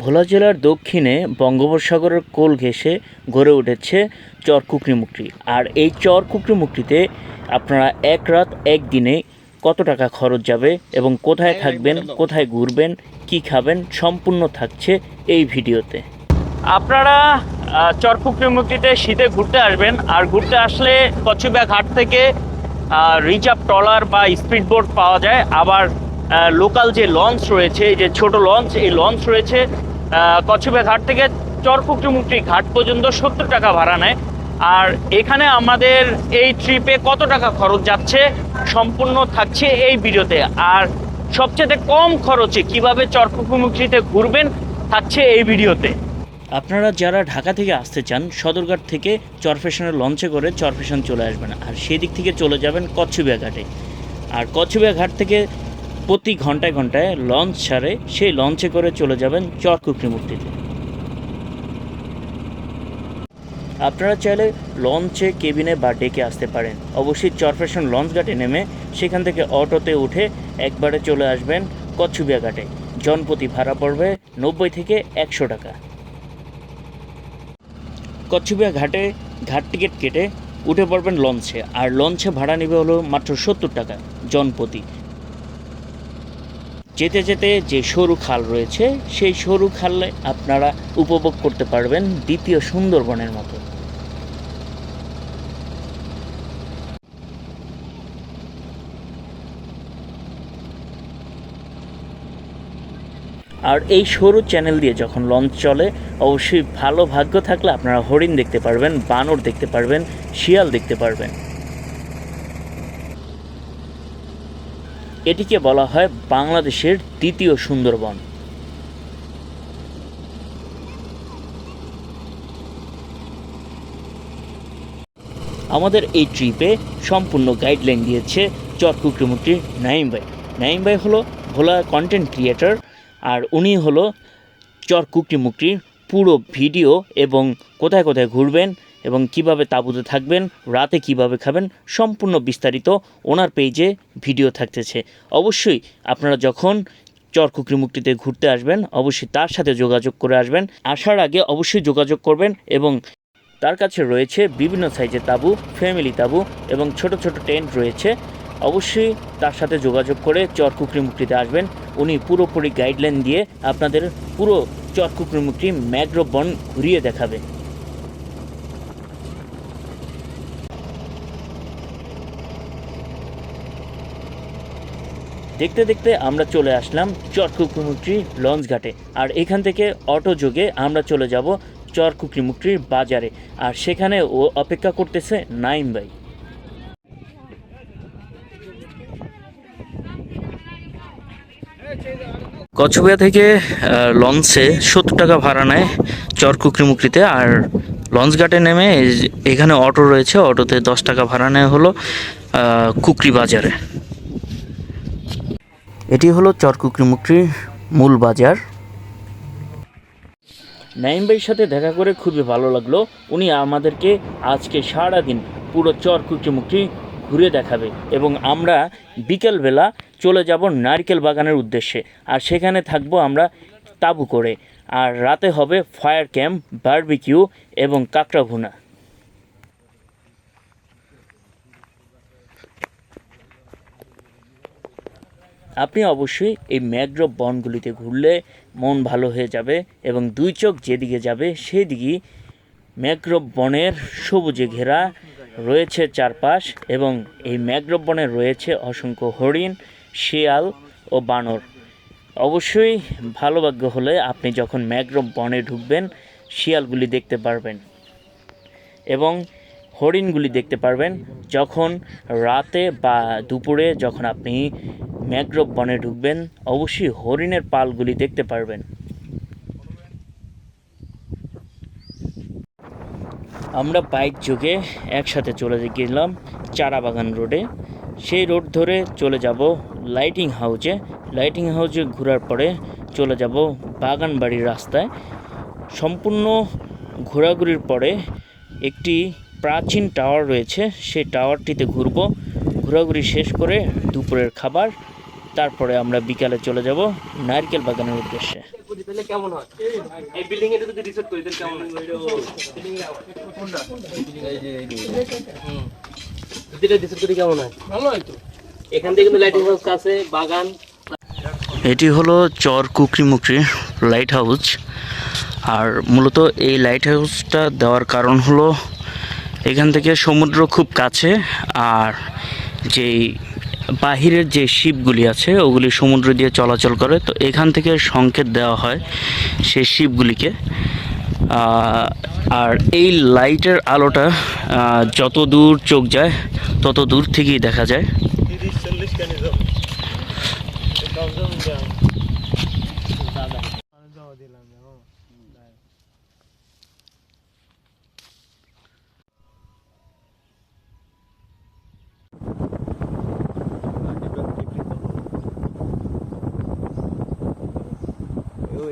ভোলা জেলার দক্ষিণে বঙ্গোপসাগরের কোল ঘেঁষে গড়ে উঠেছে চর কুকরিমুকরি আর এই চর কুকরিমুকরিতে আপনারা এক রাত এক দিনে কত টাকা খরচ যাবে এবং কোথায় থাকবেন কোথায় ঘুরবেন কি খাবেন সম্পূর্ণ থাকছে এই ভিডিওতে। আপনারা চরপুকরিমুক্তিতে শীতে ঘুরতে আসবেন। আর ঘুরতে আসলে কচুবিয়া ঘাট থেকে রিজার্ভ ট্রলার বা স্পিড বোট পাওয়া যায়। আবার লোকাল যে লঞ্চ রয়েছে এই যে ছোট লঞ্চ এই লঞ্চ রয়েছে কচুবিয়া ঘাট থেকে চরপুকরিমুক্তি ঘাট পর্যন্ত সত্তর টাকা ভাড়া নেয়। আর এখানে আমাদের এই ট্রিপে কত টাকা খরচ যাচ্ছে সম্পূর্ণ থাকছে এই ভিডিওতে। আর সবচেয়ে কম খরচে কীভাবে চরপুকুমুখীতে ঘুরবেন থাকছে এই ভিডিওতে। আপনারা যারা ঢাকা থেকে আসতে চান, সদরঘাট থেকে চরফেশনের লঞ্চে করে চরফেশন চলে আসবেন। আর সেদিক থেকে চলে যাবেন কচ্ছবিয়া ঘাটে। আর কচ্ছবিয়া ঘাট থেকে প্রতি ঘন্টায় ঘন্টায় লঞ্চ ছাড়ে, সেই লঞ্চে করে চলে যাবেন চরকুকরি মুক্তিতে আপনারা চাইলে লঞ্চে, কেবিনে বা ডেকে আসতে পারেন। অবশ্যই চরফেশন লঞ্চ ঘাটে নেমে সেখান থেকে অটোতে উঠে একবারে চলে আসবেন কচ্ছবিয়া ঘাটে। জনপ্রতি ভাড়া পড়বে নব্বই থেকে একশো টাকা। কচ্ছবিয়া ঘাটে ঘাট টিকিট কেটে উঠে পড়বেন লঞ্চে। আর লঞ্চে ভাড়া নেবে হলো মাত্র সত্তর টাকা জনপ্রতি। যেতে যেতে যে সরু খাল রয়েছে, সেই সরু খালে আপনারা উপভোগ করতে পারবেন দ্বিতীয় সুন্দরবনের মতো। আর এই সরু চ্যানেল দিয়ে যখন লঞ্চ চলে, অবশ্যই ভালো ভাগ্য থাকলে আপনারা হরিণ দেখতে পারবেন, বানর দেখতে পারবেন, শিয়াল দেখতে পারবেন। এটিকে বলা হয় বাংলাদেশের দ্বিতীয় সুন্দরবন। আমাদের এই ট্রিপে সম্পূর্ণ গাইডলাইন দিয়েছে চরকুকরিমুক্তি নাইম ভাই। নাইম ভাই হলো ভোলা কন্টেন্ট ক্রিয়েটর আর উনি হলো চর কুকরি মুকরির পুরো ভিডিও এবং কোথায় কোথায় ঘুরবেন এবং কীভাবে তাঁবুতে থাকবেন, রাতে কীভাবে খাবেন, সম্পূর্ণ বিস্তারিত ওনার পেজে ভিডিও থাকতেছে। অবশ্যই আপনারা যখন চর কুকরি মুক্তিতে ঘুরতে আসবেন, অবশ্যই তার সাথে যোগাযোগ করে আসবেন। আসার আগে অবশ্যই যোগাযোগ করবেন এবং তার কাছে রয়েছে বিভিন্ন সাইজের তাঁবু, ফ্যামিলি তাঁবু এবং ছোট ছোট টেন্ট রয়েছে। অবশ্যই তার সাথে যোগাযোগ করে চরকুকরি মুক্তিতে আসবেন। উনি পুরোপুরি গাইডলাইন দিয়ে আপনাদের পুরো চরকুকরি মুক্তি ম্যাগ্রো বন ঘুরিয়ে দেখাবে। দেখতে দেখতে আমরা চলে আসলাম চরকুকুমুক্রি লঞ্চ ঘাটে। আর এখান থেকে অটো যোগে আমরা চলে যাব চরকুকরিমুক্রির বাজারে। আর সেখানে ও অপেক্ষা করতেছে নাইম ভাই। কচ্ছবিয়া থেকে লঞ্চে সত্তর টাকা ভাড়া নেয় চর চরকুকরিমুকরিতে আর লঞ্চ ঘাটে নেমে এখানে অটো রয়েছে, অটোতে দশ টাকা ভাড়া নেয় হলো কুকরি বাজারে। এটি হলো চরকুকরিমুকরির মূল বাজার। নাইম ভাইয়ের সাথে দেখা করে খুবই ভালো লাগল। উনি আমাদেরকে আজকে সারাদিন পুরো চর ঘুরে দেখাবে এবং আমরা বিকেলবেলা চলে যাব নারকেল বাগানের উদ্দেশ্যে আর সেখানে থাকব আমরা তাঁবু করে। আর রাতে হবে ফায়ার ক্যাম্প, বারবিকিউ এবং কাঁকড়া ভুনা আপনি অবশ্যই এই ম্যাগ্রোভ বনগুলিতে ঘুরলে মন ভালো হয়ে যাবে এবং দুই চোখ যেদিকে যাবে সেদিকেই ম্যাগ্রোভ বনের সবুজে ঘেরা রয়েছে চারপাশ এবং এই ম্যাগ্রোভ বনে রয়েছে অসংখ্য হরিণ, শিয়াল ও বানর। অবশ্যই ভালো ভাগ্য হলে আপনি যখন ম্যাগ্রোভ বনে ঢুকবেন, শিয়ালগুলি দেখতে পারবেন। এবং হরিণগুলি দেখতে পারবেন। যখন রাতে বা দুপুরে যখন আপনি ম্যাগ্রোভ বনে ঢুকবেন, অবশ্যই হরিণের পালগুলি দেখতে পারবেন। আমরা বাইক যোগে একসাথে চলে গেলাম চারা বাগান রোডে। সেই রোড ধরে চলে যাব লাইটিং হাউজে। লাইটিং হাউজে ঘোরার পরে চলে যাব বাগান বাড়ির রাস্তায়। সম্পূর্ণ ঘোরাঘুরির পরে একটি প্রাচীন টাওয়ার রয়েছে সেই টাওয়ারটিতে ঘুরবো। ঘোরাঘুরি শেষ করে দুপুরের খাবার তারপরে আমরা বিকালে চলে যাব নারকেল বাগানের উদ্দেশ্যে। এটি হলো চর কুকরিমুকরি লাইট হাউস আর মূলত এই লাইট হাউসটা দেওয়ার কারণ হলো এখান থেকে সমুদ্র খুব কাছে, আর যেই বাহিরের যে শিপগুলি আছে, ওগুলি সমুদ্র দিয়ে চলাচল করে। তো এখান থেকে সংকেত দেওয়া হয় সেই শিপগুলিকে। আর এই লাইটের আলোটা যত দূর চোখ যায়, তত দূর থেকেই দেখা যায়।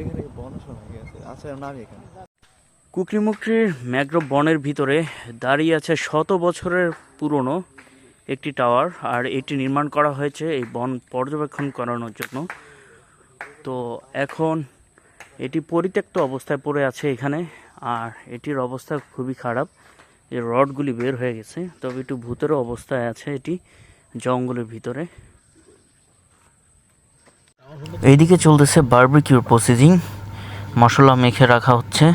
এখানে বন গেছে? আচ্ছা নামি এখানে। কুকরিমুকরির ম্যাগ্রোভ বনের ভিতরে দাঁড়িয়ে আছে শত বছরের পুরনো একটি টাওয়ার, আর এটি নির্মাণ করা হয়েছে এই বন পর্যবেক্ষণ করানোর জন্য। তো এখন এটি পরিত্যক্ত অবস্থায় পড়ে আছে এখানে, আর এটির অবস্থা খুবই খারাপ। এই রডগুলি বের হয়ে গেছে, তবে একটু ভূতের অবস্থায় আছে এটি জঙ্গলের ভিতরে। এইদিকে চলতেছে বারবিকিউর প্রসিডিং মশলা মেখে রাখা হচ্ছে।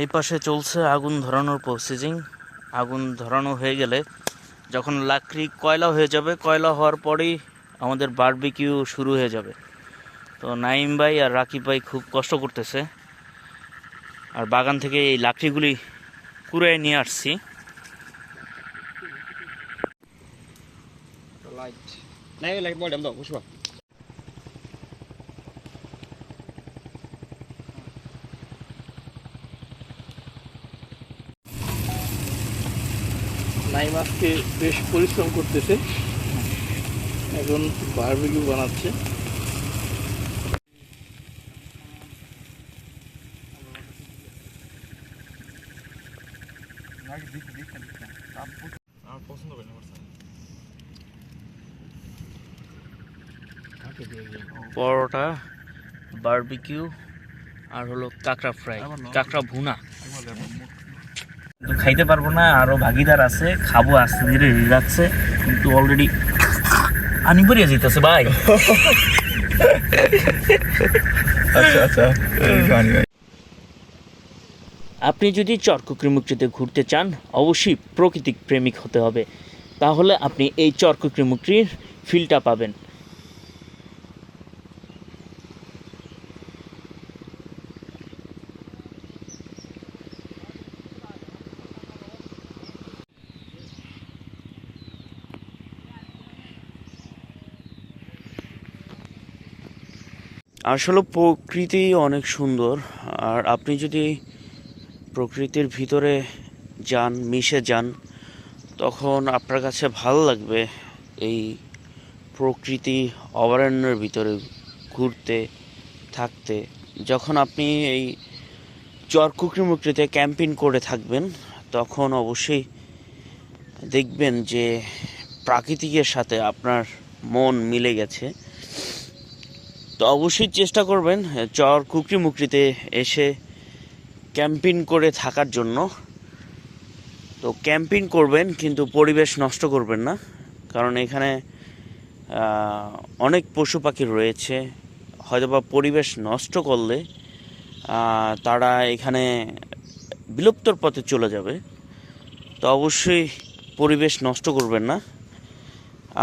এই পাশে চলছে আগুন ধরানোর প্রসেসিং আগুন ধরানো হয়ে গেলে যখন লাকড়ি কয়লা হয়ে যাবে, কয়লা হওয়ার পরেই আমাদের বারবিকিউ শুরু হয়ে যাবে। তো নাইম ভাই আর রাকিব ভাই খুব কষ্ট করতেছে। আর বাগান থেকে এই লাকড়িগুলি কুড়ায় নিয়ে আসছি। নাই লাইট আজকে বেশ পরিশ্রম করতেছে। এখন বারবিকিউ বানাচ্ছে। পরোটা বারবিকিউ আর হলো কাঁকড়া ফ্রাই কাঁকড়া ভুনা। খাইতে পারব না আরও ভাগিদার আছে খাব আস্তে ধীরে যাচ্ছে কিন্তু অলরেডি আনি পড়িয়া যেতেছে ভাই। আচ্ছা আচ্ছা আপনি যদি চরকুকরিমুক্তিতে ঘুরতে চান অবশ্যই প্রকৃতিক প্রেমিক হতে হবে। তাহলে আপনি এই চরকুকরিমুক্তির ফিলটা পাবেন। আসলে প্রকৃতি অনেক সুন্দর, আর আপনি যদি প্রকৃতির ভিতরে যান, মিশে যান, তখন আপনার কাছে ভালো লাগবে এই প্রকৃতি অভয়ারণ্যের ভিতরে ঘুরতে, থাকতে। যখন আপনি এই চরকুকরিমুকরিতে ক্যাম্পিং করে থাকবেন, তখন অবশ্যই দেখবেন যে প্রাকৃতিকের সাথে আপনার মন মিলে গেছে। তো অবশ্যই চেষ্টা করবেন চর কুকরি মুকরিতে এসে ক্যাম্পিং করে থাকার জন্য। তো ক্যাম্পিং করবেন, কিন্তু পরিবেশ নষ্ট করবেন না, কারণ এখানে অনেক পশু পাখি রয়েছে। হয়তোবা পরিবেশ নষ্ট করলে তারা এখানে বিলুপ্তর পথে চলে যাবে। তো অবশ্যই পরিবেশ নষ্ট করবেন না।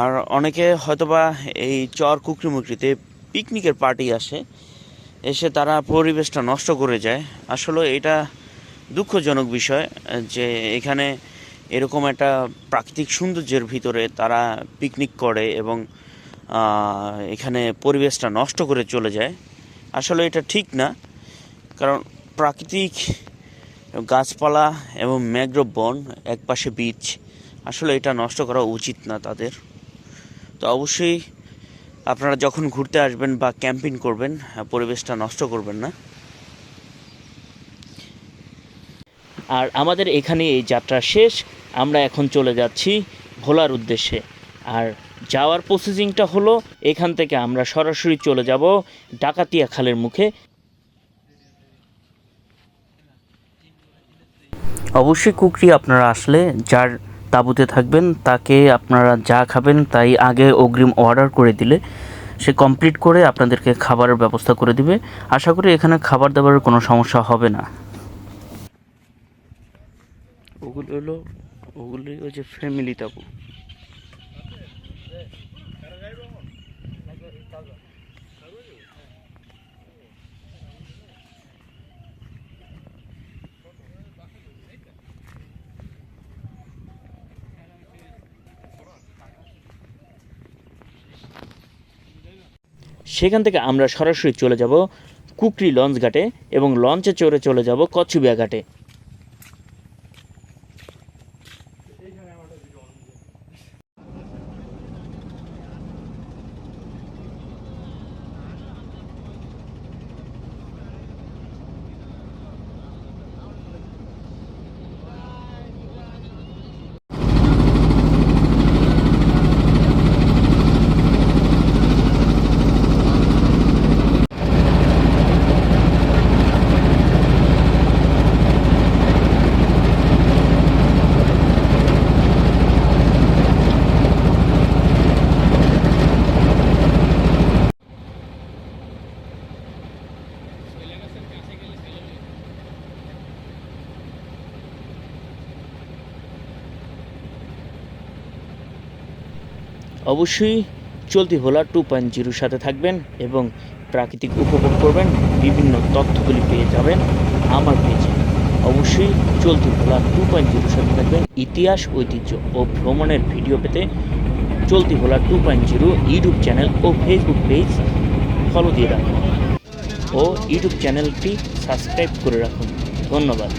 আর অনেকে হয়তোবা এই চর কুকরিমুকরিতে পিকনিকের পার্টি আসে, এসে তারা পরিবেশটা নষ্ট করে যায়। আসলে এটা দুঃখজনক বিষয়, যে এখানে এরকম একটা প্রাকৃতিক সৌন্দর্যের ভিতরে তারা পিকনিক করে এবং এখানে পরিবেশটা নষ্ট করে চলে যায়। আসলে এটা ঠিক না, কারণ প্রাকৃতিক গাছপালা এবং ম্যাগ্রোভ বন, একপাশে বীচ আসলে এটা নষ্ট করা উচিত না তাদের। তো অবশ্যই আপনারা যখন ঘুরতে আসবেন বা ক্যাম্পিং করবেন আহ, পরিবেশটা নষ্ট করবেন না। আর আমাদের এখানে এই যাত্রা শেষ আমরা এখন চলে যাচ্ছি ভোলার উদ্দেশ্যে। আর যাওয়ার প্রসেসিংটা হলো এখান থেকে আমরা সরাসরি চলে যাব ডাকাতিয়া খালের মুখে। অবশ্যই কুকরি আপনারা আসলে যার তাঁবুতে থাকবেন, তাকে আপনারা যা খাবেন তাই আগে অগ্রিম অর্ডার করে দিলে সে কমপ্লিট করে আপনাদেরকে খাবারের ব্যবস্থা করে দিবে। আশা করি এখানে খাবার দাবারের কোনো সমস্যা হবে না। ওগুলো হলো ওগুলি ওই যে ফ্যামিলি তাবু। সেখান থেকে আমরা সরাসরি চলে যাব কুকরি লঞ্চ ঘাটে এবং লঞ্চে চড়ে চলে যাব কচ্ছুবিয়া ঘাটে। অবশ্যই চলতি ভোলা টু পয়েন্ট জিরোর সাথে থাকবেন এবং প্রাকৃতিক উপভোগ করবেন, বিভিন্ন তথ্যগুলি পেয়ে যাবেন আমার পেজে অবশ্যই চলতি ভোলা টু পয়েন্ট জিরোর সাথে থাকবেন ইতিহাস, ঐতিহ্য ও ভ্রমণের ভিডিও পেতে চলতি Bhola two point zero YouTube channel ও ফেসবুক পেজ ফলো দিয়ে রাখুন। ও ইউটিউব চ্যানেলটি সাবস্ক্রাইব করে রাখুন। ধন্যবাদ।